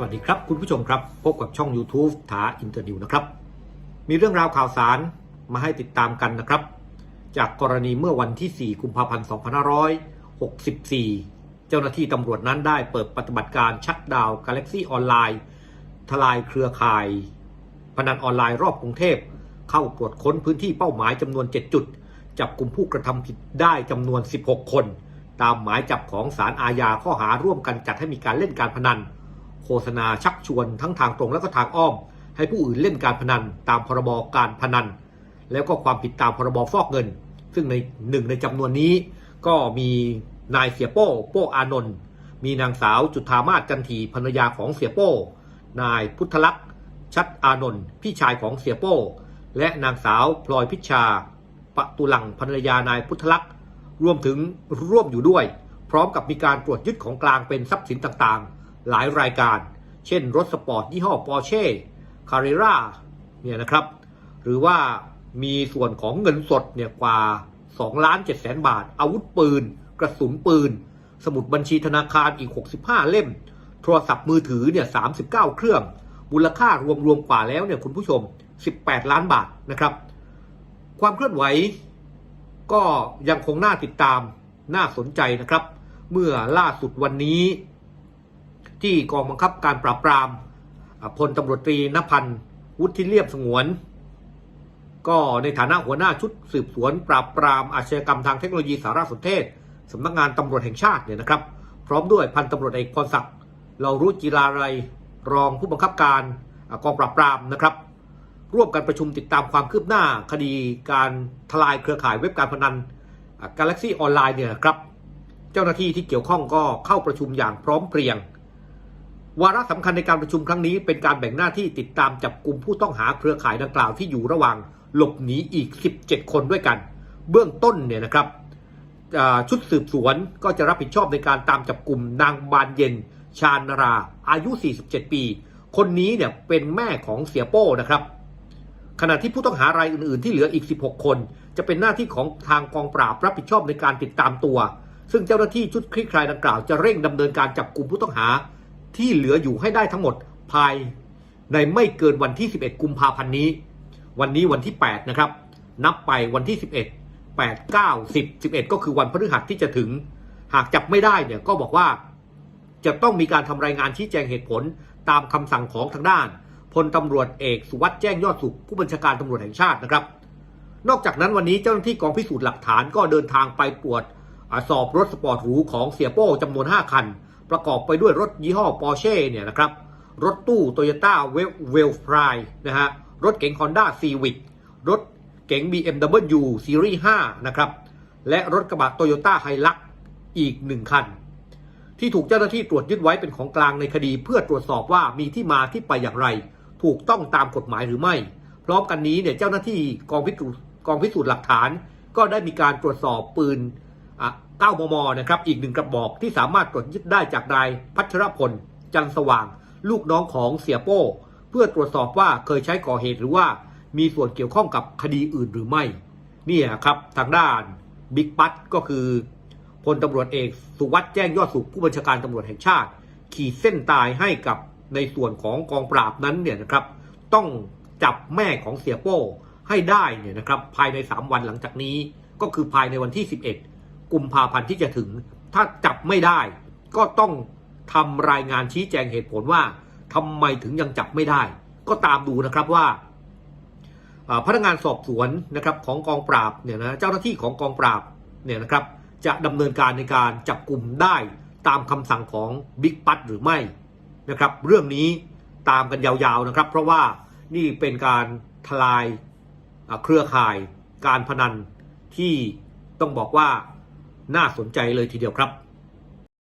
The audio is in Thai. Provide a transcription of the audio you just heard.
วัสดีครับ คุณผู้ชมครับ พบกับช่อง YouTube ถาอินเตอร์ดิวนะครับ มีเรื่องราวข่าวสารมาให้ติดตามกันนะครับ จากกรณีเมื่อวันที่ 4 กุมภาพันธ์ 2564 เจ้าหน้าที่ตำรวจนั้นได้เปิดปฏิบัติการชัดดาวน์ Galaxy ออนไลน์ ทลายเครือข่ายพนันออนไลน์รอบกรุงเทพ เข้าตรวจค้นพื้นที่เป้าหมายจำนวน 7 จุด จับกลุ่มผู้กระทำผิดได้จำนวน 16 คน ตามหมายจับของศาลอาญาข้อหาร่วมกันจัดให้มีการเล่นการพนัน ฆษณาชักชวนทั้งทางตรงและก็ทางอ้อม ให้ผู้อื่นเล่นการพนันตามพรบการพนัน แล้วก็ความผิดตามพรบฟอกเงิน ซึ่งในหนึ่งในจำนวนนี้ ก็มีนายเสียโป้โป้อานนท์มีนางสาวจุธามาศจันทีภรรยาของเสียโป้ นายพุทธลักษณ์ชัดอานนท์พี่ชายของเสียโป้ และนางสาวพลอยพิชชาปะตุลังภรรยานายพุทธลักษณ์รวมถึงร่วมอยู่ด้วย พร้อมกับมีการตรวจยึดของกลางเป็นทรัพย์สินต่างๆ หลายรายการ เช่นรถสปอร์ตยี่ห้อปอร์เช่คาริราเนี่ยนะครับ หรือว่ามีส่วนของเงินสดเนี่ยกว่า2ล้าน7แสนบาท อาวุธปืน กระสุนปืน สมุดบัญชีธนาคารอีก 65 เล่ม โทรศัพท์มือถือเนี่ย39 เครื่อง มูลค่ารวมๆกว่าแล้วเนี่ยคุณผู้ชม 18 ล้านบาทนะครับ ความเคลื่อนไหว ก็ยังคงน่าติดตามน่าสนใจนะครับ เมื่อล่าสุดวันนี้ ที่กองบังคับการปราบปรามพลตำรวจตรีนพันธ์วุฒิเลียบสงวน ก็ในฐานะหัวหน้าชุดสืบสวน ปราบปรามอาชญากรรมทางเทคโนโลยีสารสนเทศสำนักงานตำรวจแห่งชาติเนี่ยนะครับ พร้อมด้วยพันตำรวจเอกพรศักดิ์เรารู้จิราไรรองผู้บังคับการกองปราบปรามนะครับ ร่วมกันประชุมติดตามความคืบหน้าคดีการทลายเครือข่ายเว็บการพนัน Galaxy ออนไลน์เนี่ยครับ เจ้าหน้าที่ที่เกี่ยวข้องก็เข้าประชุมอย่างพร้อมเพรียง วาระสำคัญในการประชุมครั้งนี้เป็นการแบ่งหน้าที่ติดตามจับกลุ่มผู้ต้องหาเครือข่ายดังกล่าวที่อยู่ระหว่างหลบหนีอีก 17 คนด้วยกัน เบื้องต้นเนี่ยนะครับชุดสืบสวนก็จะรับผิดชอบในการตามจับกลุ่มนางบานเย็น ชาญนารา อายุ 47 ปี คนนี้เนี่ยเป็นแม่ของเสียโป้นะครับ ขณะที่ผู้ต้องหารายอื่น ๆ ที่เหลืออีก 16 คน จะเป็นหน้าที่ของทางกองปราบรับผิดชอบในการติดตามตัว ซึ่งเจ้าหน้าที่ชุดคลี่คลายดังกล่าวจะเร่งดำเนินการจับกลุ่มผู้ต้องหา ที่เหลืออยู่ให้ได้ทั้งหมดภายในไม่เกินวันที่ 11 กุมภาพันธ์นี้ วันนี้วันที่ 8 นะครับ นับไปวันที่ 11 8 9 10 11 ก็คือวันพฤหัสที่จะถึง หากจับไม่ได้เนี่ยก็บอกว่า จะต้องมีการทำรายงานชี้แจงเหตุผลตามคำสั่งของทางด้านพลตำรวจเอกสุวัสด์แจ้งยอดสุขผู้บัญชาการตำรวจแห่งชาตินะครับ นอกจากนั้นวันนี้เจ้าหน้าที่กองพิสูจน์หลักฐานก็เดินทางไปตรวจสอบรถสปอร์ตหรูของเสียโป้จำนวน 5 คัน ประกอบไปด้วยรถยี่ห้อปอร์เช่เนี่ยนะครับ รถตู้โตโยต้าเวลฟรายนะฮะ รถเก๋ง Honda Civic รถเก๋ง BMW ซีรีส์5นะครับ และรถกระบะโตโยต้าไฮลักอีก1คัน ที่ถูกเจ้าหน้าที่ตรวจยึดไว้เป็นของกลางในคดีเพื่อตรวจสอบว่ามีที่มาที่ไปอย่างไร ถูกต้องตามกฎหมายหรือไม่ พร้อมกันนี้เนี่ยเจ้าหน้าที่กองพิสูจน์กองพิสูจน์หลักฐาน ก็ได้มีการตรวจสอบปืน 9 มม นะครับ อีกหนึ่งกระบอกที่สามารถตรวจยึดได้จากนายพัชรพล จันสว่าง ลูกน้องของเสียโป้ เพื่อตรวจสอบว่าเคยใช้ก่อเหตุหรือว่ามีส่วนเกี่ยวข้องกับคดีอื่นหรือไม่เนี่ยครับทางด้านบิ๊กปัตก็คือพลตำรวจเอกสุวัสด์แจ้งยอดสุขผู้บัญชาการตำรวจแห่งชาติ ขีดเส้นตายให้กับในส่วนของกองปราบนั้นเนี่ยนะครับ ต้องจับแม่ของเสียโป้ให้ได้เนี่ยนะครับ ภายใน 3 วันหลังจากนี้ก็คือภายในวันที่ 11 กุมภาพันธ์ที่จะถึง ถ้าจับไม่ได้ ก็ต้องทำรายงานชี้แจงเหตุผลว่าทำไมถึงยังจับไม่ได้ ก็ตามดูนะครับว่าพนักงานสอบสวนนะครับของกองปราบเนี่ยนะเจ้าหน้าที่ของกองปราบเนี่ยนะครับจะดำเนินการในการจับกลุ่มได้ตามคำสั่งของบิ๊กปัตหรือไม่นะครับเรื่องนี้ตามกันยาวๆนะครับ เพราะว่านี่เป็นการทลายเครือข่ายการพนันที่ต้องบอกว่า น่าสนใจเลยทีเดียวครับ